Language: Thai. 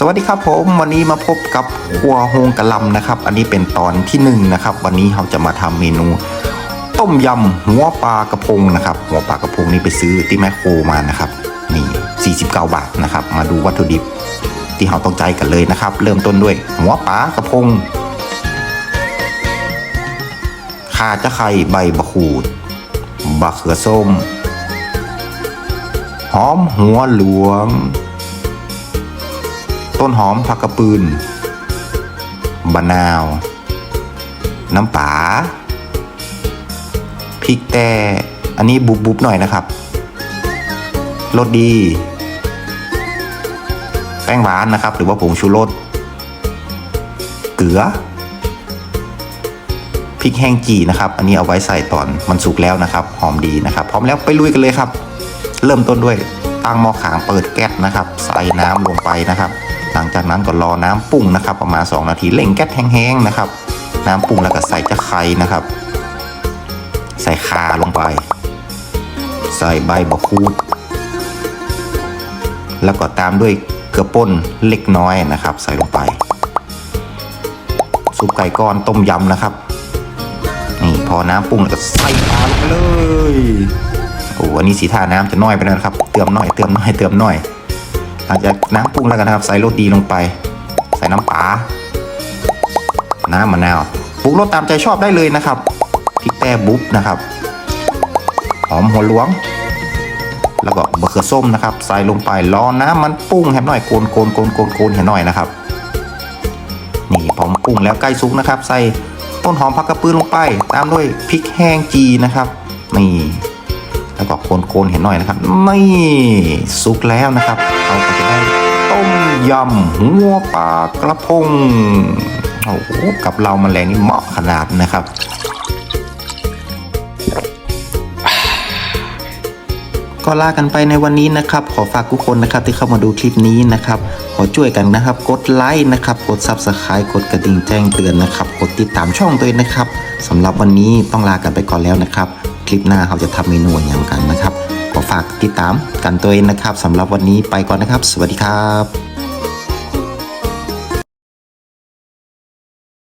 สวัสดีครับผมวันนี้มาพบกับครัวโฮงกะลำนะครับ อันนี้เป็นตอนที่หนึ่งนะครับ วันนี้เราจะมาทำเมนู ต้มยำหัวปลากระพงนะครับ หัวปลากระพงนี่ไปซื้อที่แมคโครมานะครับนี่49 บาทนะครับ มาดูวัตถุดิบที่เราต้องใจกันเลยนะครับ เริ่มต้นด้วยหัวปลากระพงข่าจะไข่ใบบะขูดบะเขือส้ม หอมหัวหลวง ต้นหอมผักกระปืนบะนาว น้ำปลาพริกแต่อันนี้บุบบุบๆหน่อยนะครับรสดี แป้งหวานนะครับ หรือว่าผงชูรสเกลือพริกแห้งจีนะครับ อันนี้เอาไว้ใส่ตอนมันสุกแล้วนะครับ หอมดีนะครับ พร้อมแล้วไปลุยกันเลยครับ เริ่มต้นด้วยตั้งหม้อขางเปิดแก๊สนะครับ ใส่น้ำลงไปนะครับ หลังจากนั้นก็รอน้ำปรุงนะครับ ประมาณ 2 นาทีเล่งแก๊สแห้งๆนะครับ น้ำปรุงแล้วก็ใส่จะไข่นะครับ ใส่ข่าลงไป ใส่ใบบะคูด แล้วก็ตามด้วยเกลือป่นเล็กน้อยนะครับ ใส่ลงไปซุปไก่ก้อนต้มยำนะครับ นี่พอน้ำปรุงแล้วก็ใส่ปลาลงไปเลย โอ้อันนี้สีท่าน้ำจะน้อยไปแล้วนะครับ เติมน้อย เติมน้อย เติมน้อย หลังจากน้ำปรุงแล้วกันนะครับ ใส่โรตีลงไป ใส่น้ำปลาน้ำมะนาวปรุงรสตามใจชอบได้เลยนะครับพริกแต้บุ๊บนะครับหอมหัวหลวง แล้วก็บะเขือส้มนะครับ ใส่ลงไปรอน้ำมันปรุงให้หน่อยโกนโกนโกนโกนโกนให้หน่อยนะครับนี่พอมปรุงแล้วใกล้สุกนะครับ ใส่ต้นหอมผักกระปือลงไป ตามด้วยพริกแห้งจีนะครับนี่ แล้วก็โคนๆเห็นหน่อยนะครับไม่สุกแล้วนะครับ เราก็จะได้ต้มยำหัวปลากระพงโอ้โหกับเรามันแรงนี่เหมาะขนาดนะครับก็ลากันไปในวันนี้นะครับ ขอฝากทุกคนนะครับที่เข้ามาดูคลิปนี้นะครับ ขอช่วยกันนะครับ กดไลค์นะครับ กด Subscribe กดกระดิ่งแจ้งเตือนนะครับ กดติดตามช่องตัวเองนะครับสำหรับวันนี้ต้องลากันไปก่อนแล้วนะครับ คลิปหน้าเขาจะทำเมนูอย่างกันนะครับขอฝากติดตามกันตัวเองนะครับสำหรับวันนี้ไปก่อนนะครับ สวัสดีครับ